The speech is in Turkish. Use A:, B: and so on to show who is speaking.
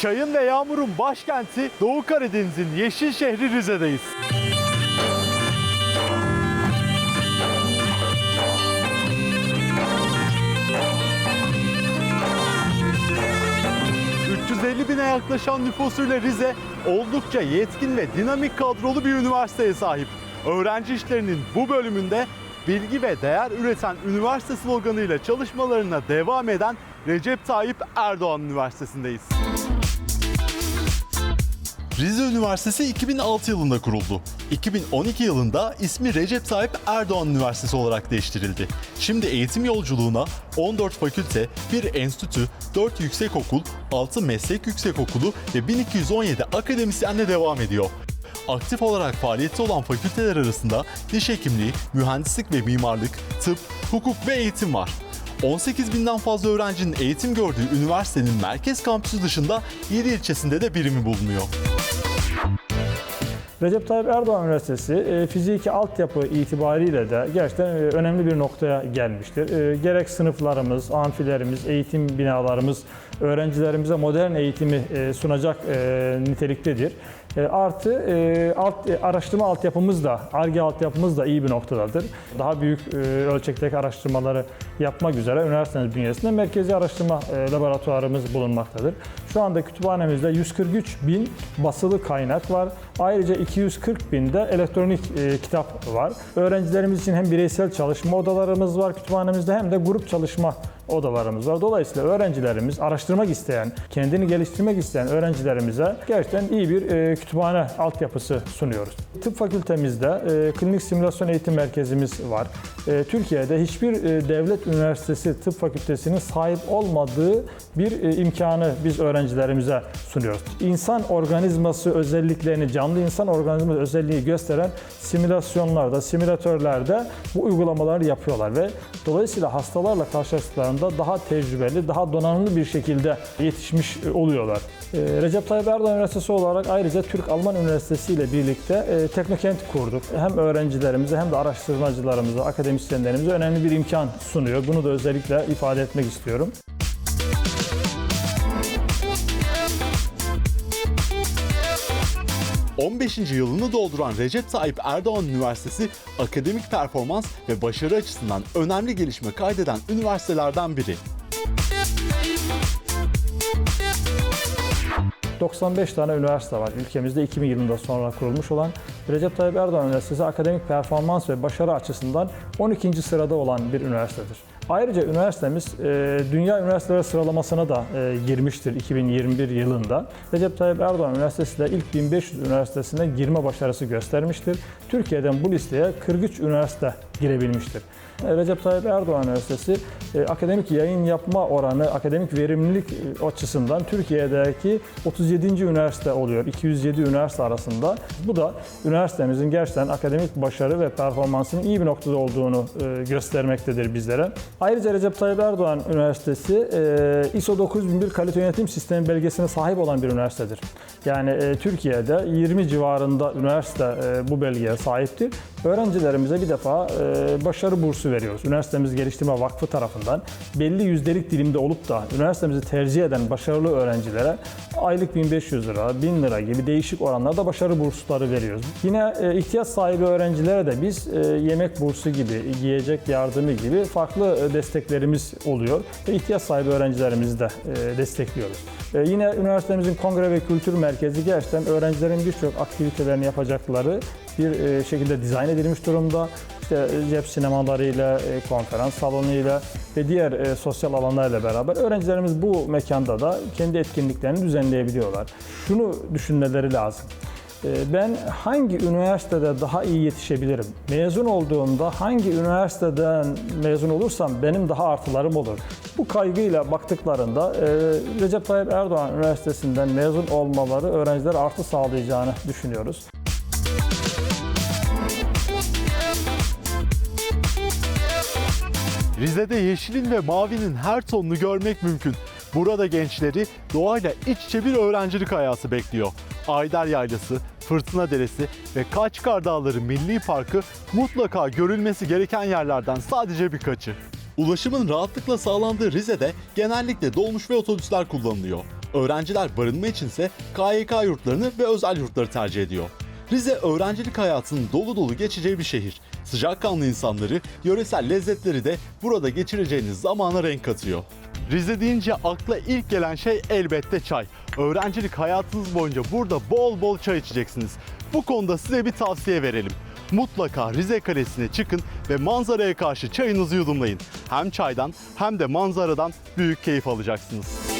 A: Çayın ve yağmurun başkenti Doğu Karadeniz'in yeşil şehri Rize'deyiz. ...350 bine yaklaşan nüfusuyla Rize... ...oldukça yetkin ve dinamik kadrolu bir üniversiteye sahip. Öğrenci işlerinin bu bölümünde... ...bilgi ve değer üreten üniversite sloganıyla çalışmalarına devam eden... ...Recep Tayyip Erdoğan Üniversitesi'ndeyiz. Rize Üniversitesi 2006 yılında kuruldu. 2012 yılında ismi Recep Tayyip Erdoğan Üniversitesi olarak değiştirildi. Şimdi eğitim yolculuğuna 14 fakülte, 1 enstitü, 4 yüksekokul, 6 meslek yüksekokulu ve 1217 akademisyenle devam ediyor. Aktif olarak faaliyette olan fakülteler arasında diş hekimliği, mühendislik ve mimarlık, tıp, hukuk ve eğitim var. 18 binden fazla öğrencinin eğitim gördüğü üniversitenin merkez kampüsü dışında 7 ilçesinde de birimi bulunuyor.
B: Recep Tayyip Erdoğan Üniversitesi e, fiziki altyapı itibariyle de gerçekten e, önemli bir noktaya gelmiştir. E, Gerek sınıflarımız, amfilerimiz, eğitim binalarımız öğrencilerimize modern eğitimi e, sunacak e, niteliktedir. E, Artı alt, araştırma altyapımız da, ARGE altyapımız da iyi bir noktadadır. Daha büyük ölçekteki araştırmaları yapmak üzere üniversitemiz bünyesinde merkezi araştırma laboratuvarımız bulunmaktadır. Şu anda kütüphanemizde 143 bin basılı kaynak var. Ayrıca 240 bin de elektronik kitap var. Öğrencilerimiz için hem bireysel çalışma odalarımız var kütüphanemizde hem de grup çalışma odalarımız var. Dolayısıyla öğrencilerimiz araştırmak isteyen, kendini geliştirmek isteyen öğrencilerimize gerçekten iyi bir e, kütüphane altyapısı sunuyoruz. Tıp fakültemizde e, klinik simülasyon eğitim merkezimiz var. E, Türkiye'de hiçbir e, devlet üniversitesi tıp fakültesinin sahip olmadığı bir e, imkanı biz öğrencilerimize sunuyoruz. İnsan organizması özelliklerini, canlı insan organizması özelliği gösteren simülasyonlarda, simülatörlerde bu uygulamaları yapıyorlar ve dolayısıyla hastalarla karşılaştıklarında daha tecrübeli, daha donanımlı bir şekilde yetişmiş oluyorlar. Ee, Recep Tayyip Erdoğan Üniversitesi olarak ayrıca Türk-Alman Üniversitesi ile birlikte e, Teknokent kurduk. Hem öğrencilerimize hem de araştırmacılarımıza, akademisyenlerimize önemli bir imkan sunuyor. Bunu da özellikle ifade etmek istiyorum.
A: 15. yılını dolduran Recep Tayyip Erdoğan Üniversitesi akademik performans ve başarı açısından önemli gelişme kaydeden üniversitelerden biri.
B: 95 tane üniversite var ülkemizde 2000 yılında sonra kurulmuş olan Recep Tayyip Erdoğan Üniversitesi akademik performans ve başarı açısından 12. sırada olan bir üniversitedir. Ayrıca üniversitemiz e, Dünya Üniversiteleri sıralamasına da e, girmiştir 2021 yılında. Recep Tayyip Erdoğan Üniversitesi de ilk 1500 üniversitesine girme başarısı göstermiştir. Türkiye'den bu listeye 43 üniversite girebilmiştir. E, Recep Tayyip Erdoğan Üniversitesi e, akademik yayın yapma oranı, akademik verimlilik e, açısından Türkiye'deki 37. üniversite oluyor. 207 üniversite arasında. Bu da üniversitemizin gerçekten akademik başarı ve performansının iyi bir noktada olduğunu e, göstermektedir bizlere. Ayrıca Recep Tayyip Erdoğan Üniversitesi e, ISO 9001 kalite yönetim sistemi belgesine sahip olan bir üniversitedir. Yani e, Türkiye'de 20 civarında üniversite bu belgeye sahiptir. Öğrencilerimize bir defa başarı bursu veriyoruz. Üniversitemiz Geliştirme Vakfı tarafından belli yüzdelik dilimde olup da üniversitemizi tercih eden başarılı öğrencilere aylık 1500 lira, 1000 lira gibi değişik oranlarda başarı bursları veriyoruz. Yine e, ihtiyaç sahibi öğrencilere de biz e, yemek bursu gibi, giyecek yardımı gibi farklı e, desteklerimiz oluyor. Ve ihtiyaç sahibi öğrencilerimizi de destekliyoruz. Yine üniversitemizin kongre ve kültür merkezi gerçekten öğrencilerin birçok aktivitelerini yapacakları bir şekilde dizayn edilmiş durumda. İşte cep sinemalarıyla, e, konferans salonuyla ve diğer e, sosyal alanlarla beraber öğrencilerimiz bu mekanda da kendi etkinliklerini düzenleyebiliyorlar. Şunu düşünmeleri lazım. E, Ben hangi üniversitede daha iyi yetişebilirim? Mezun olduğumda hangi üniversiteden mezun olursam benim daha artılarım olur. Bu kaygıyla baktıklarında e, Recep Tayyip Erdoğan Üniversitesi'nden mezun olmaları öğrencilere artı sağlayacağını düşünüyoruz.
A: Rize'de yeşilin ve mavinin her tonunu görmek mümkün. Burada gençleri doğayla iç içe bir öğrencilik hayatı bekliyor. Ayder Yaylası, Fırtına Deresi ve Kaçkar Dağları Milli Parkı mutlaka görülmesi gereken yerlerden sadece birkaçı. Ulaşımın rahatlıkla sağlandığı Rize'de genellikle dolmuş ve otobüsler kullanılıyor. Öğrenciler barınma içinse KYK yurtlarını ve özel yurtları tercih ediyor. Rize öğrencilik hayatının dolu dolu geçeceği bir şehir. Sıcakkanlı insanları, yöresel lezzetleri de burada geçireceğiniz zamana renk katıyor. Rize deyince akla ilk gelen şey elbette çay. Öğrencilik hayatınız boyunca burada bol bol çay içeceksiniz. Bu konuda size bir tavsiye verelim. Mutlaka Rize Kalesi'ne çıkın ve manzaraya karşı çayınızı yudumlayın. Hem çaydan hem de manzaradan büyük keyif alacaksınız.